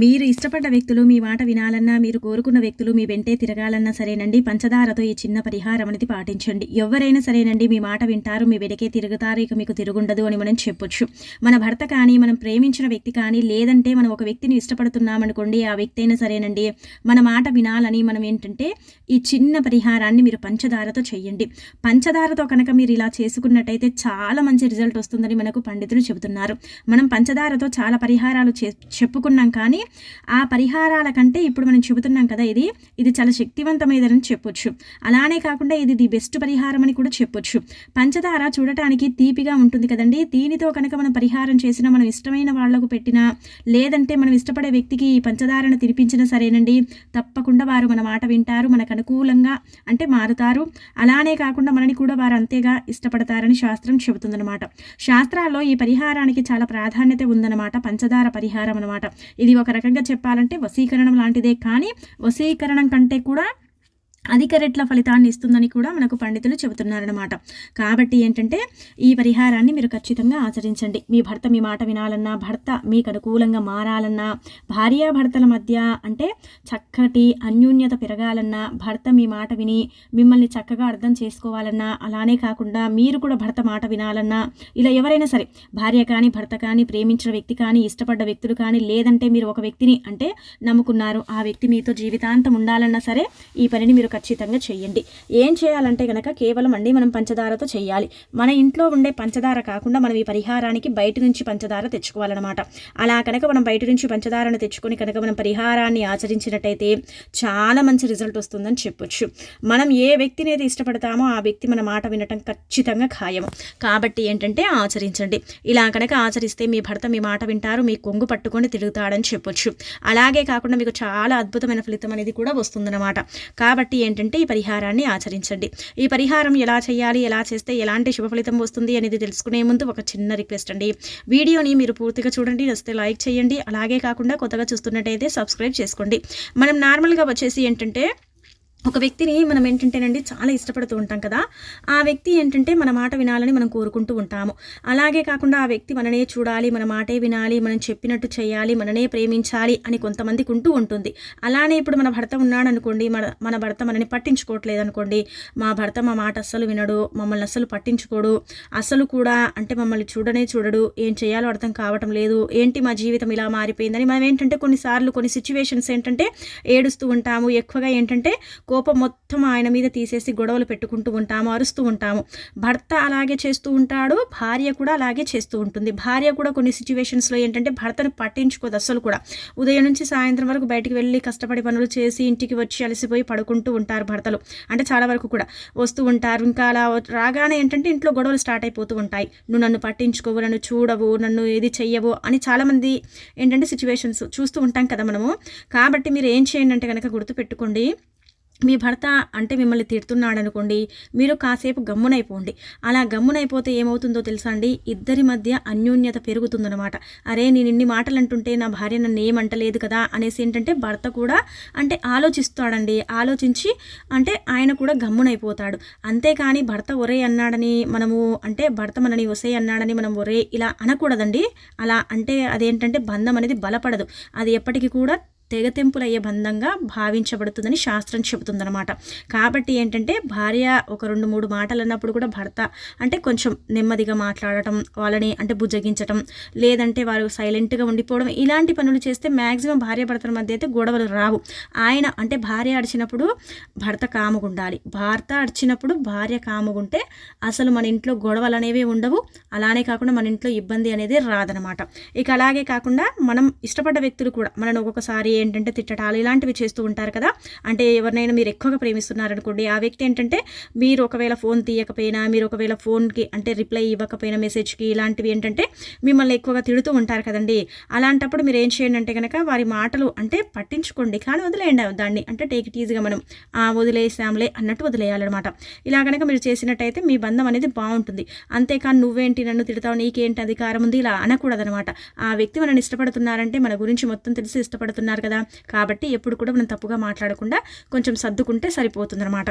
మీరు ఇష్టపడ్డ వ్యక్తులు మీ మాట వినాలన్నా మీరు కోరుకున్న వ్యక్తులు మీ వెంటే తిరగాలన్నా సరేనండి. పంచదారతో ఈ చిన్న పరిహారం అనేది పాటించండి. ఎవరైనా సరేనండి మీ మాట వింటారు మీ వెనకే తిరుగుతారు ఇక మీకు తిరుగుండదు అని మనం చెప్పొచ్చు. మన భర్త కానీ మనం ప్రేమించిన వ్యక్తి కానీ లేదంటే మనం ఒక వ్యక్తిని ఇష్టపడుతున్నామనుకోండి ఆ వ్యక్తి అయినా సరేనండి. మన మాట వినాలని మనం ఏంటంటే ఈ చిన్న పరిహారాన్ని మీరు పంచదారతో చేయండి పంచదారతో కనుక మీరు ఇలా చేసుకున్నట్టయితే చాలా మంచి రిజల్ట్ వస్తుందని మనకు పండితులు చెబుతున్నారు. మనం పంచదారతో చాలా పరిహారాలు చెప్పుకున్నాం కానీ ఆ పరిహారాల కంటే ఇప్పుడు మనం చెబుతున్నాం కదా ఇది ఇది చాలా శక్తివంతమైనదని చెప్పొచ్చు. అలానే కాకుండా ఇది ది బెస్ట్ పరిహారం అని కూడా చెప్పొచ్చు. పంచదార చూడటానికి తీపిగా ఉంటుంది కదండి. దీనితో కనుక మనం పరిహారం చేసిన మనం ఇష్టమైన వాళ్ళకు పెట్టినా లేదంటే మనం ఇష్టపడే వ్యక్తికి ఈ పంచదారను తినిపించినా సరేనండి తప్పకుండా వారు మన మాట వింటారు మనకు అనుకూలంగా అంటే మారుతారు. అలానే కాకుండా మనని కూడా వారు అంతేగా ఇష్టపడతారని శాస్త్రం చెబుతుందన్నమాట. శాస్త్రాల్లో ఈ పరిహారానికి చాలా ప్రాధాన్యత ఉందన్నమాట పంచదార పరిహారం అనమాట ఇది ఒక రకంగా చెప్పాలంటే వశీకరణం లాంటిదే కానీ వశీకరణం కంటే కూడా అధిక రెట్ల ఫలితాన్ని ఇస్తుందని కూడా మనకు పండితులు చెబుతున్నారనమాట కాబట్టి ఏంటంటే ఈ పరిహారాన్ని మీరు ఖచ్చితంగా ఆచరించండి. మీ భర్త మీ మాట వినాలన్నా భర్త మీకు అనుకూలంగా మారాలన్నా భార్యాభర్తల మధ్య అంటే చక్కటి అన్యోన్యత పెరగాలన్నా భర్త మీ మాట విని మిమ్మల్ని చక్కగా అర్థం చేసుకోవాలన్నా అలానే కాకుండా మీరు కూడా భర్త మాట వినాలన్నా ఇలా ఎవరైనా సరే భార్య కానీ భర్త కానీ ప్రేమించిన వ్యక్తి కానీ ఇష్టపడ్డ వ్యక్తులు కానీ లేదంటే మీరు ఒక వ్యక్తిని అంటే నమ్ముకున్నారు. ఆ వ్యక్తి మీతో జీవితాంతం ఉండాలన్నా సరే ఈ పనిని మీరు ఖచ్చితంగా చేయండి. ఏం చేయాలంటే కనుక కేవలం అండి మనం పంచదారతో చేయాలి. మన ఇంట్లో ఉండే పంచదార కాకుండా మనం ఈ పరిహారానికి బయట నుంచి పంచదార తెచ్చుకోవాలన్నమాట. అలా కనుక మనం బయట నుంచి పంచదారను తెచ్చుకొని కనుక మనం పరిహారాన్ని ఆచరించినట్టయితే చాలా మంచి రిజల్ట్ వస్తుందని చెప్పొచ్చు. మనం ఏ వ్యక్తిని అయితే ఇష్టపడతామో ఆ వ్యక్తి మన మాట వినటం ఖచ్చితంగా ఖాయము కాబట్టి ఏంటంటే ఆచరించండి. ఇలా కనుక ఆచరిస్తే మీ భర్త మీ మాట వింటారు మీ కొంగు పట్టుకొని తిరుగుతాడని చెప్పొచ్చు. అలాగే కాకుండా మీకు చాలా అద్భుతమైన ఫలితం అనేది కూడా వస్తుందన్నమాట. కాబట్టి ఏంటంటే ఈ పరిహారాన్ని ఆచరించండి. ఈ పరిహారం ఎలా చేయాలి ఎలా చేస్తే ఎలాంటి శుభ ఫలితం వస్తుంది అనేది తెలుసుకునే ముందు ఒక చిన్న రిక్వెస్ట్ అండి. వీడియోని మీరు పూర్తిగా చూడండి వస్తే లైక్ చేయండి. అలాగే కాకుండా కొత్తగా చూస్తున్నట్టయితే సబ్స్క్రైబ్ చేసుకోండి. మనం నార్మల్గా వచ్చేసి ఏంటంటే ఒక వ్యక్తిని మనం ఏంటంటేనండి చాలా ఇష్టపడుతూ ఉంటాం కదా. ఆ వ్యక్తి ఏంటంటే మన మాట వినాలని మనం కోరుకుంటూ ఉంటాము. అలాగే కాకుండా ఆ వ్యక్తి మననే చూడాలి మన మాటే వినాలి మనం చెప్పినట్టు చేయాలి మననే ప్రేమించాలి అని కొంతమందికి ఉంటూ ఉంటుంది. అలానే ఇప్పుడు మన భర్త ఉన్నాడు అనుకోండి మన మన భర్త మనని పట్టించుకోవట్లేదు అనుకోండి మా భర్త మా మాట అస్సలు వినడు మమ్మల్ని అస్సలు పట్టించుకోడు అసలు కూడా అంటే మమ్మల్ని చూడనే చూడడు ఏం చేయాలో అర్థం కావటం లేదు ఏంటి మా జీవితం ఇలా మారిపోయిందని మనం ఏంటంటే కొన్నిసార్లు కొన్ని సిచ్యువేషన్స్ ఏంటంటే ఏడుస్తూ ఉంటాము. ఎక్కువగా ఏంటంటే కోపం మొత్తం ఆయన మీద తీసేసి గొడవలు పెట్టుకుంటూ ఉంటాము అరుస్తూ ఉంటాము. భర్త అలాగే చేస్తూ ఉంటాడు భార్య కూడా అలాగే చేస్తూ ఉంటుంది. భార్య కూడా కొన్ని సిచ్యువేషన్స్లో ఏంటంటే భర్తను పట్టించుకోదు అస్సలు కూడా. ఉదయం నుంచి సాయంత్రం వరకు బయటికి వెళ్ళి కష్టపడి పనులు చేసి ఇంటికి వచ్చి అలసిపోయి పడుకుంటూ ఉంటారు భర్తలు. అంటే చాలా వరకు కూడా వస్తూ ఉంటారు. ఇంకా అలా రాగానే ఏంటంటే ఇంట్లో గొడవలు స్టార్ట్ అయిపోతూ ఉంటాయి. నువ్వు నన్ను పట్టించుకోవు నన్ను చూడవు నన్ను ఏది చెయ్యవు అని చాలామంది ఏంటంటే సిచ్యువేషన్స్ చూస్తూ ఉంటాం కదా మనము. కాబట్టి మీరు ఏం చేయండి అంటే కనుక గుర్తుపెట్టుకోండి. మీ భర్త అంటే మిమ్మల్ని తిడుతున్నాడు అనుకోండి మీరు కాసేపు గమ్మునైపోండి. అలా గమ్మునైపోతే ఏమవుతుందో తెలుసా అండి? ఇద్దరి మధ్య అన్యోన్యత పెరుగుతుందనమాట అరే నేను ఇన్ని మాటలు అంటుంటే నా భార్య నన్ను ఏమంటలేదు కదా అనేసి ఏంటంటే భర్త కూడా అంటే ఆలోచిస్తాడండి. ఆలోచించి అంటే ఆయన కూడా గమ్మునైపోతాడు. అంతేకాని భర్త ఒరే అన్నాడని మనము అంటే భర్త మనని ఒసే అన్నాడని మనం ఒరే ఇలా అనకూడదండి. అలా అంటే అదేంటంటే బంధం అనేది బలపడదు. అది ఎప్పటికీ కూడా తెగతెంపులయ్యే బంధంగా భావించబడుతుందని శాస్త్రం చెబుతుందనమాట కాబట్టి ఏంటంటే భార్య ఒక రెండు మూడు మాటలు అన్నప్పుడు కూడా భర్త అంటే కొంచెం నెమ్మదిగా మాట్లాడటం వాళ్ళని అంటే బుజ్జగించటం లేదంటే వారు సైలెంట్గా ఉండిపోవడం ఇలాంటి పనులు చేస్తే మ్యాక్సిమం భార్య భర్తల మధ్య అయితే గొడవలు రావు. ఆయన అంటే భార్య అడిచినప్పుడు భర్త కాముగుండాలి. భర్త అడిచినప్పుడు భార్య కాముగుంటే అసలు మన ఇంట్లో గొడవలు అనేవి ఉండవు. అలానే కాకుండా మన ఇంట్లో ఇబ్బంది అనేది రాదనమాట ఇక అలాగే కాకుండా మనం ఇష్టపడ్డ వ్యక్తులు కూడా మనను ఒక్కొక్కసారి ఏంటంటే తిట్టడాలు ఇలాంటివి చేస్తూ ఉంటారు కదా. అంటే ఎవరినైనా మీరు ఎక్కువగా ప్రేమిస్తున్నారనుకోండి ఆ వ్యక్తి ఏంటంటే మీరు ఒకవేళ ఫోన్ తీయకపోయినా మీరు ఒకవేళ ఫోన్కి అంటే రిప్లై ఇవ్వకపోయినా మెసేజ్కి ఇలాంటివి ఏంటంటే మిమ్మల్ని ఎక్కువగా తిడుతూ ఉంటారు కదండి. అలాంటప్పుడు మీరు ఏం చేయండి అంటే కనుక వారి మాటలు అంటే పట్టించుకోండి కానీ వదిలేయండి దాన్ని. అంటే టేక్ ఇట్ ఈజీగా మనం ఆ వదిలేసాంలే అన్నట్టు వదిలేయాలన్నమాట. ఇలా కనుక మీరు చేసినట్టయితే మీ బంధం అనేది బాగుంటుంది. అంతేకాని నువ్వేంటి నన్ను తిడతావు నీకేంటి అధికారం ఉంది ఇలా అనకూడదనమాట ఆ వ్యక్తి మనల్ని ఇష్టపడుతున్నారంటే మన గురించి మొత్తం తెలిసి ఇష్టపడుతున్నారు కదా. కాబట్టి ఎప్పుడు కూడా మనం తప్పుగా మాట్లాడకుండా కొంచెం సర్దుకుంటే సరిపోతుందన్నమాట.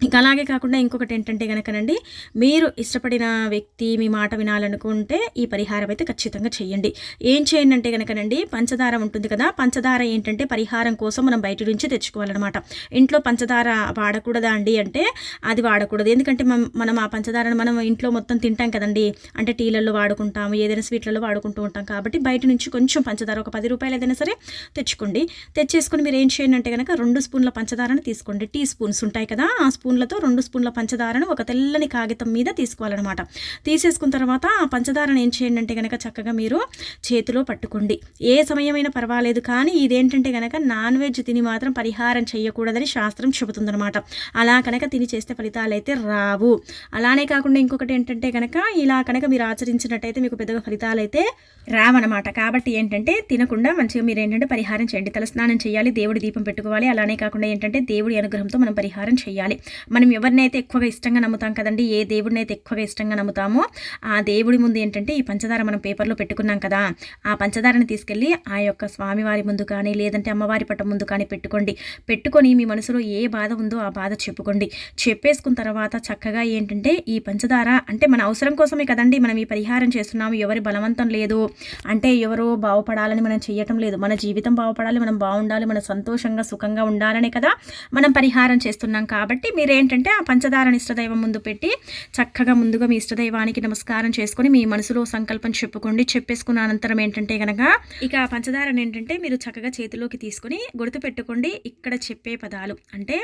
ఇక అలాగే కాకుండా ఇంకొకటి ఏంటంటే కనుకనండి మీరు ఇష్టపడిన వ్యక్తి మీ మాట వినాలనుకుంటే ఈ పరిహారం అయితే ఖచ్చితంగా చేయండి. ఏం చేయండి అంటే కనుకనండి పంచదార ఉంటుంది కదా పంచదార ఏంటంటే పరిహారం కోసం మనం బయట నుంచి తెచ్చుకోవాలన్నమాట. ఇంట్లో పంచదార వాడకూడదా అండి అంటే అది వాడకూడదు. ఎందుకంటే మనం ఆ పంచదారను మనం ఇంట్లో మొత్తం తింటాం కదండి. అంటే టీలలో వాడుకుంటాము ఏదైనా స్వీట్లలో వాడుకుంటూ ఉంటాం కాబట్టి బయట నుంచి కొంచెం పంచదార ఒక పది రూపాయలు ఏదైనా సరే తెచ్చుకోండి. తెచ్చేసుకొని మీరు ఏం చేయండి అంటే కనుక రెండు స్పూన్ల పంచదారను తీసుకోండి. టీ స్పూన్స్ ఉంటాయి కదా ఆ స్పూన్లతో రెండు స్పూన్ల పంచదారను ఒక తెల్లని కాగితం మీద తీసుకోవాలన్నమాట. తీసేసుకున్న తర్వాత ఆ పంచదారను ఏం చేయండి అంటే కనుక చక్కగా మీరు చేతిలో పట్టుకోండి. ఏ సమయమైనా పర్వాలేదు కానీ ఇదేంటంటే కనుక నాన్ వెజ్ తిని మాత్రం పరిహారం చేయకూడదని శాస్త్రం చెబుతుందనమాట అలా కనుక తిని చేస్తే ఫలితాలు అయితే రావు. అలానే కాకుండా ఇంకొకటి ఏంటంటే కనుక ఇలా కనుక మీరు ఆచరించినట్టయితే మీకు పెద్దగా ఫలితాలు అయితే రావన్నమాట. కాబట్టి ఏంటంటే తినకుండా మంచిగా మీరు ఏంటంటే పరిహారం చేయండి. తలస్నానం చేయాలి దేవుడి దీపం పెట్టుకోవాలి. అలానే కాకుండా ఏంటంటే దేవుడి అనుగ్రహంతో మనం పరిహారం చేయాలి. మనం ఎవరినైతే ఎక్కువగా ఇష్టంగా నమ్ముతాం కదండి ఏ దేవుడిని అయితే ఎక్కువగా ఇష్టంగా నమ్ముతామో ఆ దేవుడి ముందు ఏంటంటే ఈ పంచదార మనం పేపర్లో పెట్టుకున్నాం కదా ఆ పంచదారని తీసుకెళ్ళి ఆ యొక్క స్వామివారి ముందు కానీ లేదంటే అమ్మవారి పట్టం ముందు కానీ పెట్టుకోండి. పెట్టుకొని మీ మనసులో ఏ బాధ ఉందో ఆ బాధ చెప్పుకోండి. చెప్పేసుకున్న తర్వాత చక్కగా ఏంటంటే ఈ పంచదార అంటే మన అవసరం కోసమే కదండి మనం ఈ పరిహారం చేస్తున్నాము ఎవరి బలవంతం లేదు. అంటే ఎవరో బాగుపడాలని మనం చేయటం లేదు. మన జీవితం బాగుపడాలి మనం బాగుండాలి మన సంతోషంగా సుఖంగా ఉండాలనే కదా మనం పరిహారం చేస్తున్నాం కాబట్టి మీరేంటంటే ఆ పంచదారని ఇష్టదైవం ముందు పెట్టి చక్కగా ముందుగా మీ ఇష్టదైవానికి నమస్కారం చేసుకొని మీ మనసులో సంకల్పం చెప్పుకోండి. చెప్పేసుకున్న అనంతరం ఏంటంటే కనుక ఇక ఆ పంచదారని ఏంటంటే మీరు చక్కగా చేతిలోకి తీసుకొని గుర్తు పెట్టుకోండి. ఇక్కడ చెప్పే పదాలు అంటే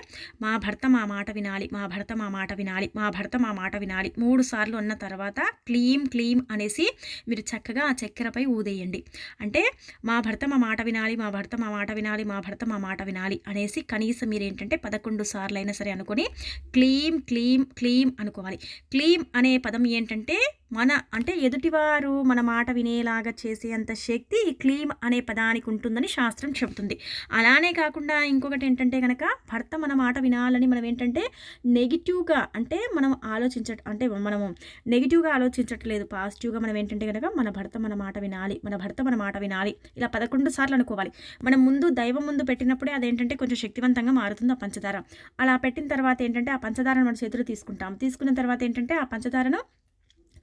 మా భర్త మా మాట వినాలి మా భర్త మా మాట వినాలి మా భర్త మా మాట వినాలి మూడు సార్లు అన్న తర్వాత క్లీమ్ క్లీమ్ అనేసి మీరు చక్కగా ఆ చక్కెరపై ఊదేయండి. అంటే మా భర్త మా మాట వినాలి మా భర్త మా మాట వినాలి మా భర్త మా మాట వినాలి అనేసి కనీసం మీరు ఏంటంటే పదకొండు సార్లు అయినా సరే అనుకొని క్లీమ్ క్లీమ్ క్లీమ్ అనుకోవాలి. క్లీమ్ అనే పదం ఏంటంటే మన అంటే ఎదుటివారు మన మాట వినేలాగా చేసేంత శక్తి ఈ క్లీమ్ అనే పదానికి ఉంటుందని శాస్త్రం చెబుతుంది. అలానే కాకుండా ఇంకొకటి ఏంటంటే కనుక భర్త మన మాట వినాలని మనం ఏంటంటే నెగిటివ్గా అంటే మనం ఆలోచించ అంటే మనము నెగిటివ్గా ఆలోచించట్లేదు. పాజిటివ్గా మనం ఏంటంటే కనుక మన భర్త మన మాట వినాలి మన భర్త మన మాట వినాలి. ఇలా పదకొండు సార్లు అనుకోవాలి. మనం ముందు దైవం ముందు పెట్టినప్పుడే అదేంటంటే కొంచెం శక్తివంతంగా మారుతుంది ఆ పంచదార. అలా పెట్టిన తర్వాత ఏంటంటే ఆ పంచదారను మన చేతిలో తీసుకుంటాం. తీసుకున్న తర్వాత ఏంటంటే ఆ పంచదారను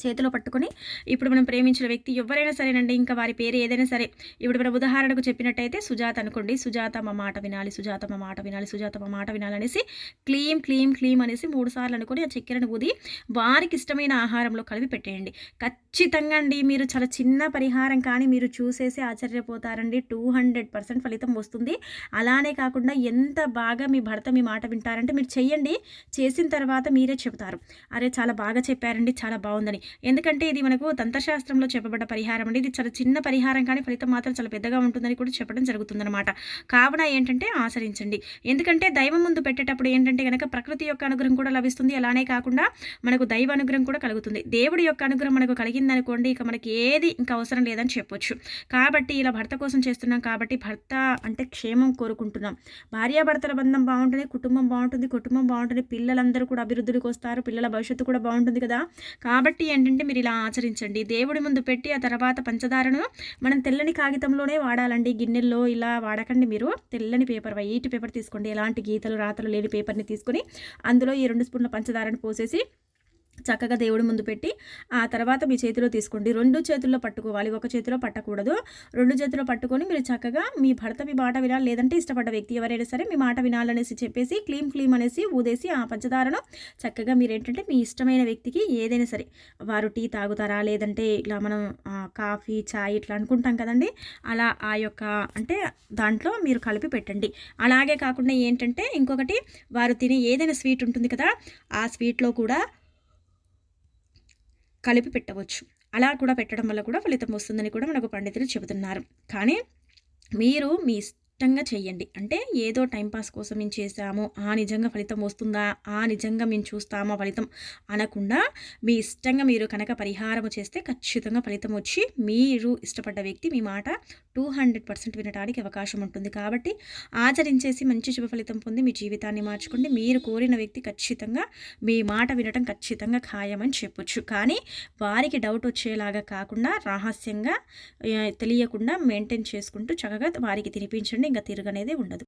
చేతిలో పట్టుకొని ఇప్పుడు మనం ప్రేమించిన వ్యక్తి ఎవరైనా సరేనండి ఇంకా వారి పేరు ఏదైనా సరే. ఇప్పుడు మనం ఉదాహరణకు చెప్పినట్టయితే సుజాత అనుకోండి. సుజాత మా మాట వినాలి సుజాత మా మాట వినాలి సుజాత మా మాట వినాలనేసి క్లీమ్ క్లీమ్ క్లీమ్ అనేసి మూడు సార్లు అనుకొని ఆ చక్కెరను ఊది వారికి ఇష్టమైన ఆహారంలో కలిపి పెట్టేయండి. ఖచ్చితంగా అండి మీరు చాలా చిన్న పరిహారం కానీ మీరు చూసేసి ఆశ్చర్యపోతారండి. టూ హండ్రెడ్ పర్సెంట్ ఫలితం వస్తుంది. అలానే కాకుండా ఎంత బాగా మీ భర్త మీ మాట వింటారంటే మీరు చెయ్యండి. చేసిన తర్వాత మీరే చెబుతారు. అరే చాలా బాగా చెప్పారండి చాలా బాగుందని. ఎందుకంటే ఇది మనకు తంత్రశాస్త్రంలో చెప్పబడ్డ పరిహారం అండి. ఇది చాలా చిన్న పరిహారం కానీ ఫలితం మాత్రం చాలా పెద్దగా ఉంటుందని కూడా చెప్పడం జరుగుతుందన్నమాట. కావున ఏంటంటే ఆచరించండి. ఎందుకంటే దైవం ముందు పెట్టేటప్పుడు ఏంటంటే కనుక ప్రకృతి యొక్క అనుగ్రహం కూడా లభిస్తుంది. అలానే కాకుండా మనకు దైవ అనుగ్రహం కూడా కలుగుతుంది. దేవుడి యొక్క అనుగ్రహం మనకు కలిగిందనుకోండి ఇక మనకి ఏది ఇంకా అవసరం లేదని చెప్పొచ్చు. కాబట్టి ఇలా భర్త కోసం చేస్తున్నాం కాబట్టి భర్త అంటే క్షేమం కోరుకుంటున్నాం. భార్యాభర్తల బంధం బాగుంటుంది కుటుంబం బాగుంటుంది కుటుంబం బాగుంటుంది పిల్లలందరూ కూడా అభివృద్ధికి వస్తారు పిల్లల భవిష్యత్తు కూడా బాగుంటుంది కదా. కాబట్టి ఏంటంటే మీరు ఇలా ఆచరించండి. దేవుడి ముందు పెట్టి ఆ తర్వాత పంచదారను మనం తెల్లని కాగితంలోనే వాడాలండి. గిన్నెల్లో ఇలా వాడకండి మీరు. తెల్లని పేపర్ వైట్ పేపర్ తీసుకోండి. ఎలాంటి గీతలు రాతలు లేని పేపర్ని తీసుకొని అందులో ఈ రెండు స్పూన్ల పంచదారను పోసేసి చక్కగా దేవుడి ముందు పెట్టి ఆ తర్వాత మీ చేతిలో తీసుకోండి. రెండు చేతుల్లో పట్టుకోవాలి. ఒక చేతిలో పట్టకూడదు. రెండు చేతిలో పట్టుకొని మీరు చక్కగా మీ భర్త మీ మాట వినాలి. లేదంటే ఇష్టపడ్డ వ్యక్తి ఎవరైనా సరే మీ మాట వినాలనేసి చెప్పేసి క్లీమ్ క్లీమ్ అనేసి ఊదేసి ఆ పంచదారను చక్కగా మీరు ఏంటంటే మీ ఇష్టమైన వ్యక్తికి ఏదైనా సరే వారు టీ తాగుతారా? లేదంటే ఇట్లా మనం కాఫీ చాయ్ ఇట్లా అనుకుంటాం కదండి. అలా ఆ యొక్క అంటే దాంట్లో మీరు కలిపి పెట్టండి. అలాగే కాకుండా ఏంటంటే ఇంకొకటి వారు తినే ఏదైనా స్వీట్ ఉంటుంది కదా ఆ స్వీట్లో కూడా కలిపి పెట్టవచ్చు. అలా కూడా పెట్టడం వల్ల కూడా ఫలితం వస్తుందని కూడా మనకు పండితులు చెబుతున్నారు. కానీ మీరు మీ ఇష్టంగా చేయండి. అంటే ఏదో టైంపాస్ కోసం మేము చేసాము ఆ నిజంగా ఫలితం వస్తుందా ఆ నిజంగా మేము చూస్తామా ఫలితం అనకుండా మీ ఇష్టంగా మీరు కనుక పరిహారం చేస్తే ఖచ్చితంగా ఫలితం వచ్చి మీరు ఇష్టపడ్డ వ్యక్తి మీ మాట టూ హండ్రెడ్ పర్సెంట్ వినడానికి అవకాశం ఉంటుంది. కాబట్టి ఆచరించేసి మంచి శుభ ఫలితం పొంది మీ జీవితాన్ని మార్చుకోండి. మీరు కోరిన వ్యక్తి ఖచ్చితంగా మీ మాట వినటం ఖచ్చితంగా ఖాయమని చెప్పొచ్చు. కానీ వారికి డౌట్ వచ్చేలాగా కాకుండా రహస్యంగా తెలియకుండా మెయింటైన్ చేసుకుంటూ చక్కగా వారికి తినిపించండి. ఇంకా తిరగనేదే ఉండదు.